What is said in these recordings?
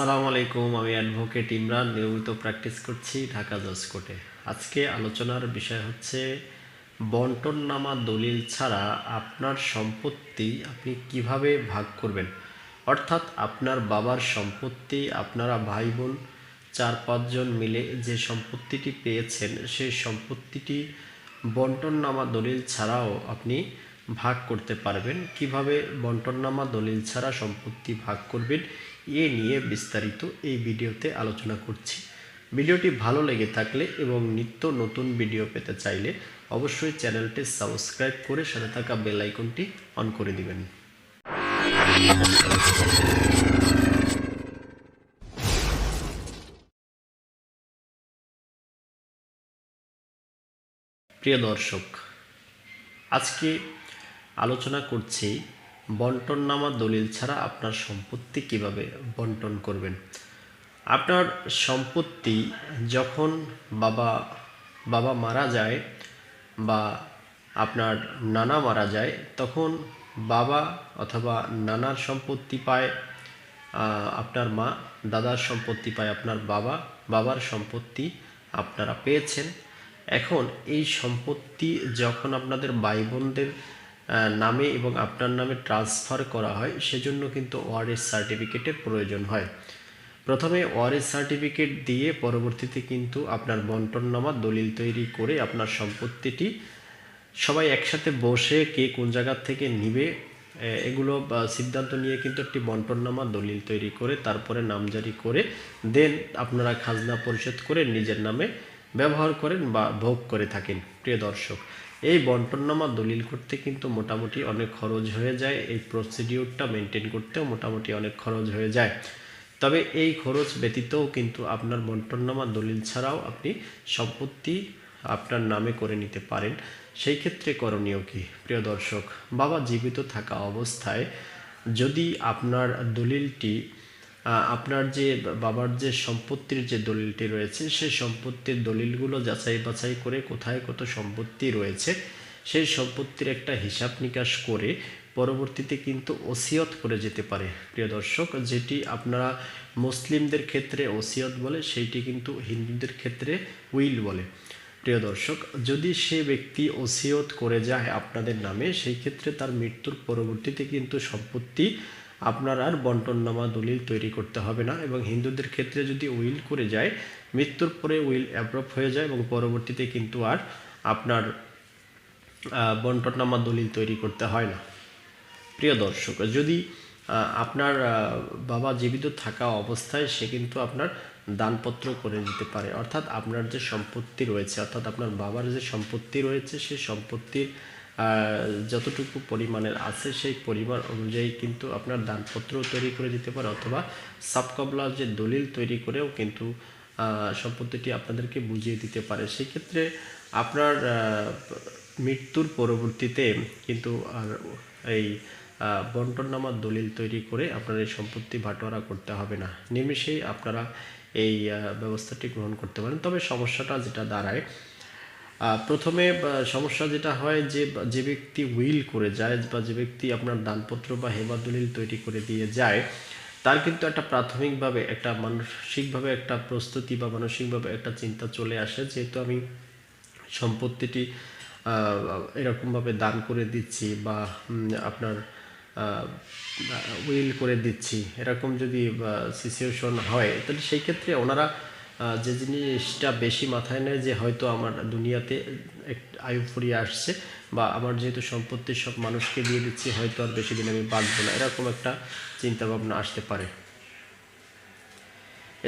আসসালামু আলাইকুম, আমি অ্যাডভোকেট ইমরান, নিয়মিত প্র্যাকটিস করছি ঢাকা জজ কোর্টে। আজকে আলোচনার বিষয় হচ্ছে, বন্টননামা দলিল ছাড়া আপনার সম্পত্তি আপনি কীভাবে ভাগ করবেন? অর্থাৎ আপনার বাবার সম্পত্তি, আপনারা ভাই বোন চার পাঁচজন মিলে যে সম্পত্তিটি পেয়েছেন, সেই সম্পত্তিটি বন্টননামা দলিল ছাড়াও আপনি ভাগ করতে পারবেন। কীভাবে বন্টননামা দলিল ছাড়া সম্পত্তি ভাগ করবেন? এ নিয়ে বিস্তারিত এই ভিডিওতে আলোচনা করছি। ভিডিওটি ভালো লেগে থাকলে এবং নিত্য নতুন ভিডিও পেতে চাইলে অবশ্যই চ্যানেলটি সাবস্ক্রাইব করে সাথে থাকা বেল আইকনটি অন করে দিবেন। প্রিয় দর্শক, আজকে আলোচনা করছি বন্টননামা দলিল ছাড়া আপনার সম্পত্তি কীভাবে বন্টন করবেন? আপনার সম্পত্তি যখন বাবা বাবা মারা যায় বা আপনার নানা মারা যায়, তখন বাবা অথবা নানার সম্পত্তি পায় আপনার মা, দাদার সম্পত্তি পায়, আপনার বাবা, বাবার সম্পত্তি আপনারা পেয়েছেন। এখন এই সম্পত্তি যখন আপনাদের ভাই বোনদের নামে এবং আপনার নামে ট্রান্সফার করা হয়, সেজন্য কিন্তু ওয়ারেস সার্টিফিকেটের প্রয়োজন হয়। প্রথমে ওয়ারেস সার্টিফিকেট দিয়ে পরবর্তীতে কিন্তু আপনার বন্টননামা দলিল তৈরি করে আপনার সম্পত্তিটি সবাই একসাথে বসে কে কোন জায়গা থেকে নিবে এগুলো সিদ্ধান্ত নিয়ে কিন্তু একটি বন্টননামা দলিল তৈরি করে, তারপরে নামজারি করে, দেন আপনারা খাজনা পরিশোধ করে নিজের নামে ব্যবহার করেন বা ভোগ করে থাকেন। প্রিয় দর্শক এই বন্টননামা দলিল করতে কিন্তু মোটামুটি অনেক খরচ হয়ে যায়। এই প্রসিডিউরটা মেনটেন করতেও মোটামুটি অনেক খরচ হয়ে যায়। তবে এই খরচ ব্যতীতও কিন্তু আপনার বন্টননামা দলিল ছাড়াও আপনি সম্পত্তি আপনার নামে করে নিতে পারেন। সেই ক্ষেত্রে করণীয় কি? প্রিয় দর্শক, বাবা জীবিত থাকা অবস্থায় যদি আপনার দলিলটি আপনার যে বাবার যে সম্পত্তির যে দলিলটি রয়েছে, সেই সম্পত্তির দলিলগুলো যাচাই বাছাই করে কোথায় কত সম্পত্তি রয়েছে, সেই সম্পত্তির একটা হিসাব নিকাশ করে পরবর্তীতে কিন্তু ওসিয়ত করে যেতে পারে। প্রিয় দর্শক, যেটি আপনারা মুসলিমদের ক্ষেত্রে ওসিয়ত বলে, সেইটি কিন্তু হিন্দুদের ক্ষেত্রে উইল বলে। প্রিয় দর্শক, যদি সে ব্যক্তি ওসিয়ত করে যায় আপনাদের নামে, সেই ক্ষেত্রে তার মৃত্যুর পরবর্তীতে কিন্তু সম্পত্তি আপনার আর বন্টননামা দলিল তৈরি করতে হবে না এবং হিন্দুদের ক্ষেত্রে যদি উইল করে যায়, মৃত্যুর পরে উইল অ্যাপ্রুভ হয়ে যায় এবং পরবর্তীতে কিন্তু আর আপনার বন্টননামা দলিল তৈরি করতে হয় না। প্রিয় দর্শক, যদি আপনার বাবা জীবিত থাকা অবস্থায় সে কিন্তু আপনার দানপত্র করে দিতে পারে। অর্থাৎ আপনার যে সম্পত্তি রয়েছে, অর্থাৎ আপনার বাবার যে সম্পত্তি রয়েছে সেই সম্পত্তির যতটুকু পরিমাণের আছে সেই পরিমাণ অনুযায়ী কিন্তু আপনার দানপত্র তৈরি করে দিতে পারে অথবা সাবকবলা যে দলিল তৈরি করেও কিন্তু সম্পত্তিটি আপনাদেরকে বুঝিয়ে দিতে পারে। সেক্ষেত্রে আপনার মৃত্যুর পরবর্তীতে কিন্তু আর এই বন্টননামার দলিল তৈরি করে আপনার এই সম্পত্তি বাটোয়ারা করতে হবে না। নিমেষেই আপনারা এই ব্যবস্থাটি গ্রহণ করতে পারেন। তবে সমস্যাটা যেটা দাঁড়ায় প্রথমে সমস্যা যেটা হয় যে যে ব্যক্তি উইল করে যায় বা যে ব্যক্তি আপনার দানপত্র বা হেবা দলিল তৈরি করে দিয়ে যায়, তার কিন্তু একটা প্রাথমিকভাবে একটা মানসিকভাবে একটা প্রস্তুতি বা মানসিকভাবে একটা চিন্তা চলে আসে, যেহেতু আমি সম্পত্তিটি এরকমভাবে দান করে দিচ্ছি বা আপনার উইল করে দিচ্ছি, এরকম যদি সিচুয়েশন হয়, তাহলে সেই ক্ষেত্রে ওনারা যে জিনিসটা বেশি মাথায় নেয় যে হয়তো আমার দুনিয়াতে আয়ু ফুরিয়ে আসছে বা আমার যেহেতু সম্পত্তি সব মানুষকে দিয়ে দিচ্ছি, হয়তো আর বেশি দিন আমি বাঁচবো না। এরকম একটা চিন্তা ভাবনা আসতে পারে।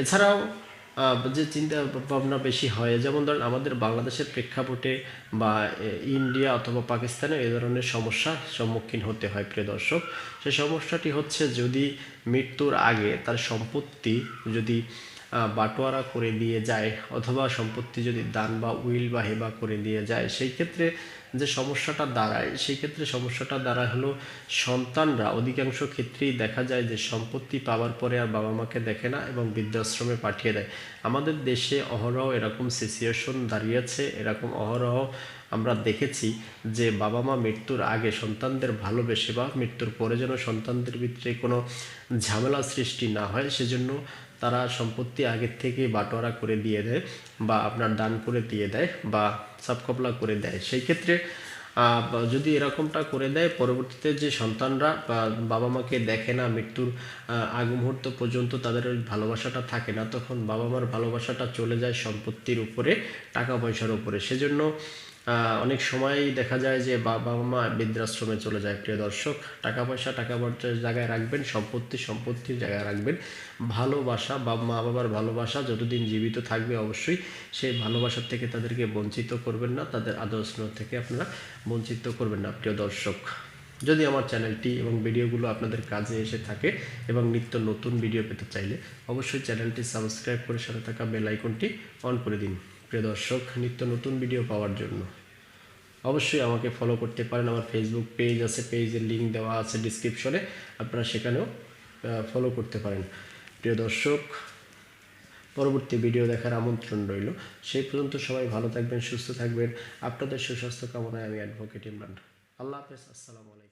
এছাড়াও যে চিন্তা ভাবনা বেশি হয়, যেমন ধরেন আমাদের বাংলাদেশের প্রেক্ষাপটে বা ইন্ডিয়া অথবা পাকিস্তানে এ ধরনের সমস্যার সম্মুখীন হতে হয়, প্রিয় দর্শক। সেই সমস্যাটি হচ্ছে যদি মৃত্যুর আগে তার সম্পত্তি যদি বাটোয়ারা করে দিয়ে যায়, অথবা সম্পত্তি যদি দান বা উইল বা হেবা করে দিয়ে যায়, সেই ক্ষেত্রে যে সমস্যাটা দাঁড়ায়, সেই ক্ষেত্রে সমস্যাটা দাঁড়ায় হলো সন্তানরা। অধিকাংশ ক্ষেত্রেই দেখা যায় যে সম্পত্তি পাওয়ার পরে আর বাবা মাকে দেখে না এবং বৃদ্ধাশ্রমে পাঠিয়ে দেয়। আমাদের দেশে অহরহ এরকম সিচুয়েশন দাঁড়িয়েছে, এরকম অহরহ আমরা দেখেছি যে বাবা মা মৃত্যুর আগে সন্তানদের ভালোবেসে বা মৃত্যুর পরে যেন সন্তানদের ভিতরে কোনো ঝামেলা সৃষ্টি না হয়, সেজন্য তারা সম্পত্তি আগের থেকে বাটোয়ারা করে দিয়ে দেয় বা আপনার দান করে দিয়ে দেয় বা সাবকপলা করে দেয়। সেই ক্ষেত্রে যদি এরকমটা করে দেয়, পরবর্তীতে যে সন্তানরা বাবা মাকে দেখে না মৃত্যুর আগ মুহূর্ত পর্যন্ত তাদের ওই ভালোবাসাটা থাকে না, তখন বাবা মার ভালোবাসাটা চলে যায় সম্পত্তির উপরে টাকা পয়সার উপরে। সেজন্য অনেক সময় দেখা যায় যে বাবা মা বৃদ্ধাশ্রমে চলে যায়, প্রিয় দর্শক। টাকা পয়সা, টাকা পয়সার জায়গায় রাখবেন, সম্পত্তি, সম্পত্তির জায়গায় রাখবেন। ভালোবাসা বা মা বাবার ভালোবাসা যতদিন জীবিত থাকবে অবশ্যই সেই ভালোবাসার থেকে তাদেরকে বঞ্চিত করবেন না, তাদের আদর্শ থেকে আপনারা বঞ্চিত করবেন না, প্রিয় দর্শক। যদি আমার চ্যানেলটি এবং ভিডিওগুলো আপনাদের কাজে এসে থাকে এবং নিত্য নতুন ভিডিও পেতে চাইলে অবশ্যই চ্যানেলটি সাবস্ক্রাইব করে সাথে থাকা বেল আইকনটি অন করে দিন। প্রিয় দর্শক, নিত্য নতুন ভিডিও পাওয়ার জন্য। অবশ্যই আমাকে ফলো করতে পারেন। আমার ফেসবুক পেজ আছে পেজের লিঙ্ক দেওয়া আছে ডিসক্রিপশনে আপনারা সেখানেও ফলো করতে পারেন। প্রিয় দর্শক, পরবর্তী ভিডিও দেখার আমন্ত্রণ রইল। সেই পর্যন্ত সবাই ভালো থাকবেন, সুস্থ থাকবেন। আপনাদের সুস্বাস্থ্য কামনায় আমি অ্যাডভোকেট ইমরান। আল্লাহ হাফেজ, আসসালামু আলাইকুম।